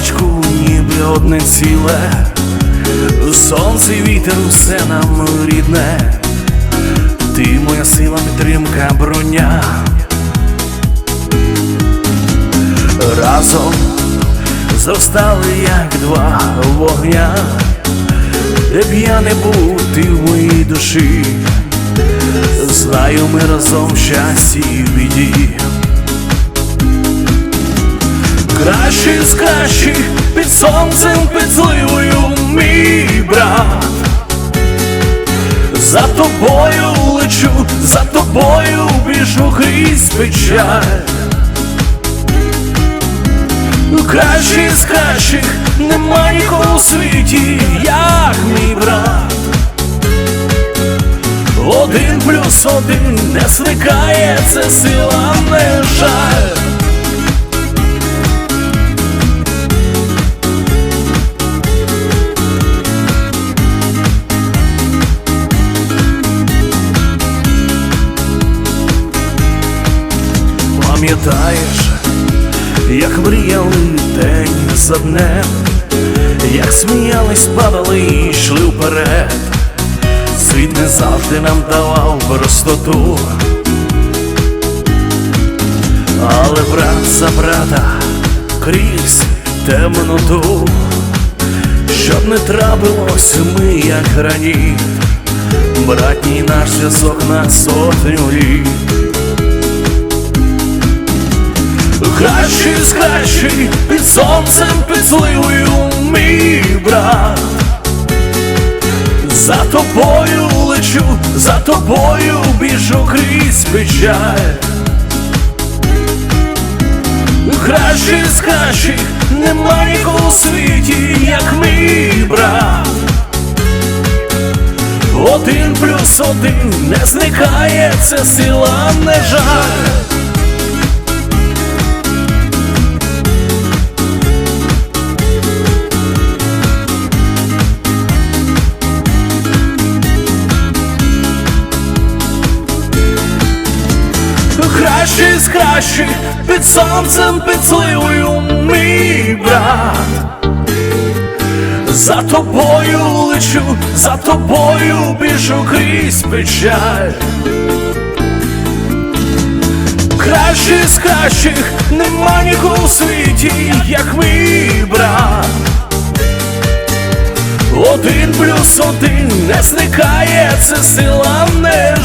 паличку, ніби одне ціле. Сонце, і вітер, усе нам рідне. Ти моя сила, підтримка, броня. Разом зростали, як два вогня, де б я не був, ти в моїй душі. Знаю, ми разом в і в. Кращий з кращих під сонцем під зливою мій брат. За тобою лечу, за тобою біжу крізь печаль. Кращий з кращих нема нікого у світі, як мій брат. Один плюс один не зникає, це сила не Пам'ятаєш, як мріяли день за днем, як сміялись, падали і йшли вперед. Світ не завжди нам давав простоту, але брат за брата крізь темноту, щоб не трапилось ми, як граніт, братній наш зв'язок на сотню літ. Кращий з кращих під сонцем під зливою мій брат. За тобою лечу, за тобою біжу крізь печаль. Кращий з кращих нема нікого у світі, як мій брат. Один плюс один не зникає, це сила не жаль. З кращих під сонцем під зливою мій брат. За тобою лечу, за тобою біжу крізь печаль. Кращий з кращих нема нікого у світі, як мій брат. Один плюс один не зникає, це сила не